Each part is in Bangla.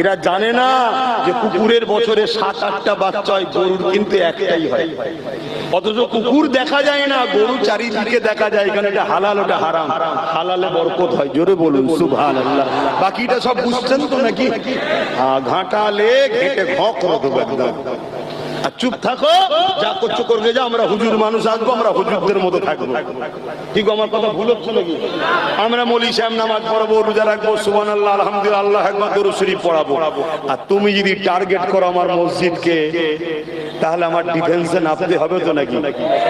এরা জানে না যে কুকুরের বছরে সাত, আটটা বাচ্চা গরুর কিন্তু একটাই হয়। অথচ কুকুর দেখা যায় না, গরু চারিদিকে দেখা যায় এখানে এটা হালাল, ওটা হারাম। হালালে বরকত হয়, জোরে বলুন সুভান আল্লাহ বাকিটা সব বুঝছেন তো নাকি? ঘাটালে ঘেটে ঘ একদম আর চুপ থাকো, যা করছ করবে, যা, আমরা হুজুর মানুষ আসব, আমরা হুজুরদের মতো থাকব। ঠিক আমার কথা ভুল হচ্ছে নাকি? আমরা মলি সাহেব নামাজ পড়াবো, রোজা রাখব সুবান আল্লাহ আলহামদুলিল্লাহ, আল্লাহ একবার দরুদ শরীফ পড়াবো। আর তুমি যদি টার্গেট করো আমার মসজিদকে, তাহলে আমার ডিফেন্সে নামতে হবে তো নাকি?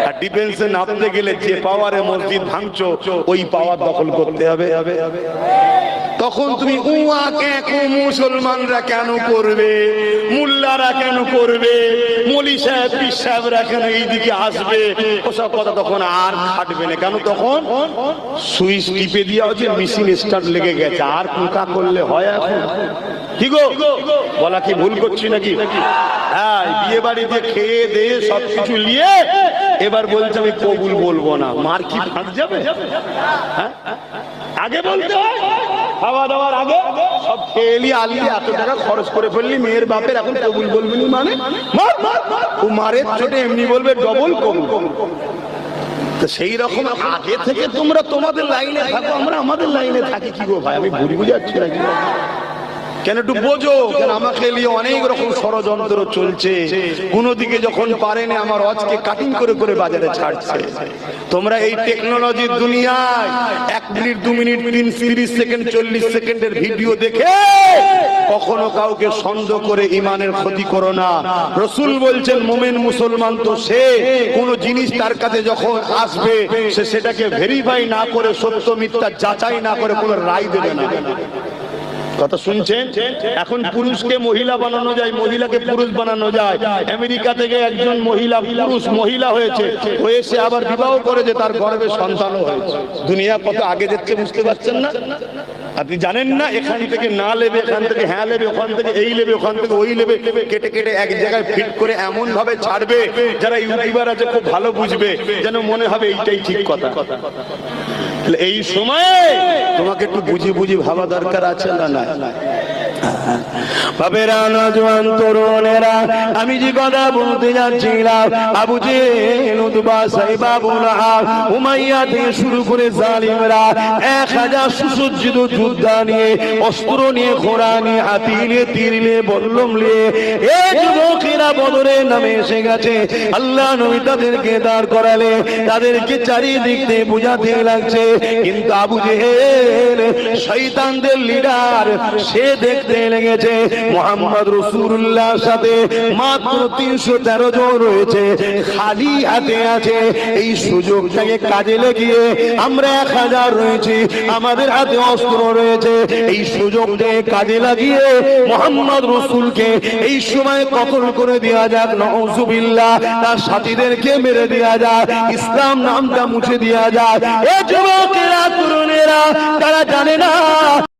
আর ডিফেন্সে নামতে গেলে যে পাওয়ারে মসজিদ ভাঙছো, ওই পাওয়ার দখল করতে হবে হবে হবে। তখন তুমি মুসলমানরা কেন করবে? মুল্লারা কেন করবে? মলি সাহেব, পীর সাহেবরা কেন এইদিকে আসবে? ওসব কথা তখন আর খাটবে না। কেন তখন? সুইচ টিপে দিয়া হচ্ছে, মেশিন স্টার্ট লেগে গেছে। আর কুকা করলে হয় এখন? কি গো? বলা কি ভুল করছি নাকি? হ্যাঁ বিয়ে বাড়িতে খেয়ে দিয়ে সবকিছু নিয়ে এবার বলছে, আমি কবুল বলব না। মার কি ফাঁক যাবে? হ্যাঁ? আগে বলতে হয়? খাওয়া দাওয়ার আগে সব খেয়ে এলি আলি, এত টাকা খরচ করে ফেললি, মেয়ের বাপের এখন কবুল বলবি মানে? কুমারের চোটে এমনি বলবে ডবল কম সেই রকম আগে থেকে তোমরা তোমাদের লাইনে থাকো, আমরা আমাদের লাইনে থাকি কি গো ভাই? আমি ভুল বুঝাচ্ছি না কি কেন একটু বোঝো? কেন আমাকে নিয়ে অনেক রকম ষড়যন্ত্র চলছে। কোন দিকে যখন পারেনি আমার অজকে কাটিং করে করে বাজারে ছাড়ছে। তোমরা এই টেকনোলজির দুনিয়ায় এক মিনিট দু মিনিট তিন তিরিশ সেকেন্ড চল্লিশ সেকেন্ডের ভিডিও দেখে কখনো কাউকে সন্দেহ করে ইমানের ক্ষতি করো না। রসুল বলছেন মোমেন মুসলমান তো সে কোন জিনিস তার কাছে যখন আসবে সে সেটাকে ভেরিফাই না করে সত্য মিথ্যা যাচাই না করে কোনো রায় দেবে না। কথা শুনছেন? এখন পুরুষকে মহিলা বানানো যায়, মহিলাকে পুরুষ বানানো যায়। আমেরিকা থেকে একজন মহিলা, পুরুষ মহিলা হয়েছে, হয়ে সে আবার বিবাহ করেছে, তার গর্ভে সন্তানও হয়েছে। দুনিয়া কত আগে যাচ্ছে বুঝতে পারছেন না? আপনি জানেন না, এখান থেকে না লেবে, এখান থেকে হ্যাঁ লেবে, ওখান থেকে এই লেবে, ওখান থেকে ওই লেবে, কেটে কেটে এক জায়গায় ফিট করে এমন ভাবে ছাড়বে, যারা ইউটিউবার আছে, খুব ভালো বুঝবে, যেন মনে হবে এইটাই ঠিক কথা। তাহলে এই সময়ে তোমাকে একটু বুঝি বুঝি ভাবা দরকার আছে না না বাবেরা নজওয়ান তরুণেরা, আমি যে কথা বলতে যাচ্ছিলাম, আবু জেহেল, উতবা সাইবা বুলহাব উমাইয়া থেকে শুরু করে জালিমরা, এক হাজার সুসজ্জিত যোদ্ধা নিয়ে, অস্ত্র নিয়ে, ঘোড়া নিয়ে, হাতি নিয়ে, তীর নিয়ে, বল্লম এই যুবকেরা বদরের নামে এসে গেছে। আল্লাহ নবী তাদেরকে দাঁড় করালে, তাদেরকে চারিদিক থেকে বুঝাতে লাগছে। কিন্তু আবু জেহেল শৈতানদের লিডার সে দেখতে লেগেছে। মোহাম্মদ রসুল্লাহ সাথে মাত্র তিনশো তেরো জন রয়েছে। খালি হাতে আছে। এই সুযোগটাকে কাজে লাগিয়ে আমরা এক হাজার রয়েছি। আমাদের হাতে অস্ত্র রয়েছে। এই সুযোগটাকে কাজে লাগিয়ে মোহাম্মদ রসুলকে এই সময় কতল করে দেওয়া যাক নজুবিল্লাহ তার সাথীদেরকে মেরে দেওয়া যাক। ইসলাম নামটা মুছে দেওয়া যাক। যুবকেরা, তরুণেরা, তারা জানে না।